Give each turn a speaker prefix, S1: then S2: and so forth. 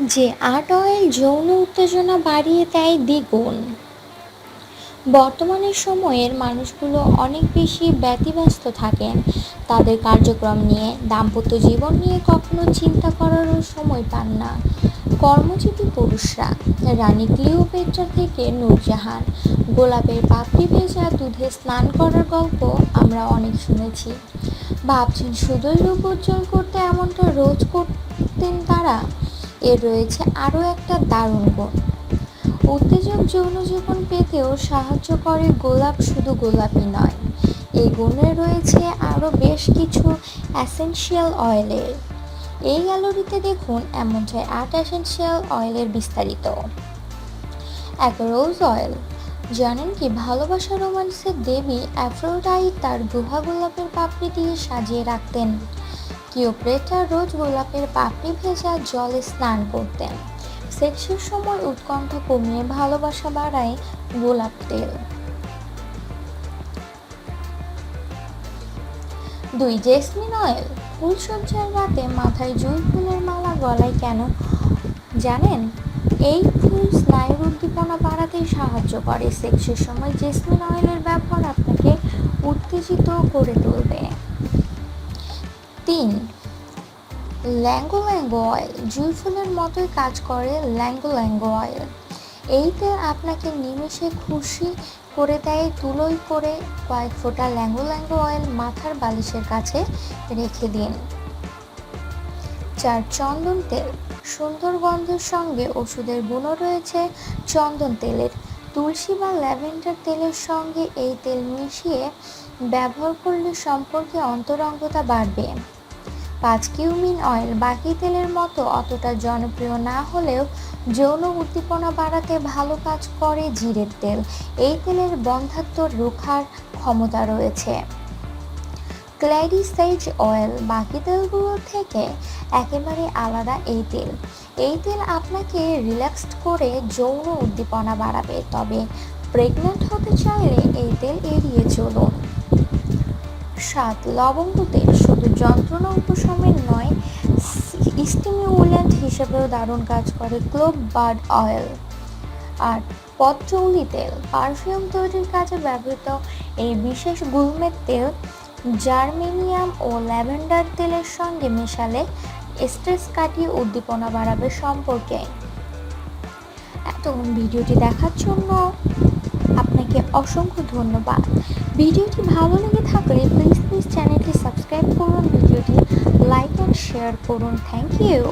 S1: যে আট অয়েল যৌন উত্তেজনা বাড়িয়ে দেয় দ্বিগুণ। বর্তমানের সময়ের মানুষগুলো অনেক বেশি ব্যতিব্যস্ত থাকেন। তাদের কার্যক্রম নিয়ে, দাম্পত্য জীবন নিয়ে কখনো চিন্তা করারও সময় পান না। কর্মজীবী পুরুষরা, রানী ক্লিওপেট্রা থেকে নূরজাহান, গোলাপের পাপড়ি ভেজা দুধে স্নান করার গল্প আমরা অনেক শুনেছি। ভাবছেন শুধুই রূপ উজ্জ্বল করতে এমনটা রোজ করতেন তারা? এর রয়েছে আরও একটা দারুণ গুণ। উত্তেজক যৌন জীবন পেতেও সাহায্য করে গোলাপ শুধু গোলাপই নয়। এই গুণে রয়েছে আরও বেশ কিছু অ্যাসেনশিয়াল অয়েলের এই গ্যালারিতে দেখুন এমন ছয় আট অ্যাসেনশিয়াল অয়েলের বিস্তারিত। এক রোজ অয়েল জানেন কি ভালোবাসা রোমান্সের দেবী অ্যাফ্রোডাইট তার গুহা গোলাপের পাপড়ি দিয়ে সাজিয়ে রাখতেন। কিওপ্রেটা রোজ গোলাপের পাপড়ি ভেজা জলে স্নান করতেন সেক্সের সময় উৎকণ্ঠা কমিয়ে ভালোবাসা বাড়ায় গোলাপ তেল। দুই, জেসমিন অয়েল। ফুলসজ্জার রাতে মাথায় জুই ফুলের মালা গলায় কেন? জানেন? এই ফুল স্নায়ুর উদ্দীপনা বাড়াতে সাহায্য করে। সেক্সের সময় জেসমিন অয়েলের ব্যবহার আপনাকে উত্তেজিত করে তুলবে। তিন ল্যাঙ্গো ল্যাঙ্গো অয়েল জুই ফুলের মতোই কাজ করে ল্যাঙ্গো ল্যাঙ্গো অয়েল এই তেল আপনাকে নিমেষে খুশি করে দেয় তুলোই করে কয়েক ফোঁটা ল্যাঙ্গো ল্যাঙ্গো অয়েল মাথার বালিশের কাছে রেখে দিন। চার চন্দন তেল, সুন্দর গন্ধের সঙ্গে ওষুধের গুণও রয়েছে চন্দন তেলের। তুলসী বা ল্যাভেন্ডার তেলের সঙ্গে এই তেল মিশিয়ে ব্যবহার করলে সম্পর্কে অন্তরঙ্গতা বাড়বে। পাঁচ কিউমিন অয়েল বাকি তেলের মতো অতটা জনপ্রিয় না হলেও যৌন উদ্দীপনা বাড়াতে ভালো কাজ করে জিরের তেল। এই তেলের বন্ধাত্ম রোখার ক্ষমতা রয়েছে। ক্ল্যারি ক্ল্যারিসাইজ অয়েল বাকি তেলগুলোর থেকে একেবারে আলাদা এই তেল। এই তেল আপনাকে রিল্যাক্সড করে যৌন উদ্দীপনা বাড়াবে, তবে প্রেগনেন্ট হতে চাইলে এই তেল এড়িয়ে চলুন। সাত লবঙ্গ, তেল, শুধু যন্ত্রণা উপশমের নয় স্টিমিউল্যান্ট হিসেবেও দারুণ কাজ করে ক্লোভ বার্ড অয়েল। আর পত্রৌলি তেল, পারফিউম তৈরির কাজে ব্যবহৃত এই বিশেষ গুলমের তেল, জার্মেনিয়াম ও ল্যাভেন্ডার তেলের সঙ্গে মেশালে স্ট্রেস কাটিয়ে উদ্দীপনা বাড়াবে সম্পর্কে। এতক্ষণ ভিডিওটি দেখার জন্য আপনাকে অসংখ্য ধন্যবাদ। ভিডিওটি ভালো লেগে থাকলে প্লিজ প্লিজ চ্যানেলটি সাবস্ক্রাইব করুন, ভিডিওটি লাইক অ্যান্ড শেয়ার করুন। Thank you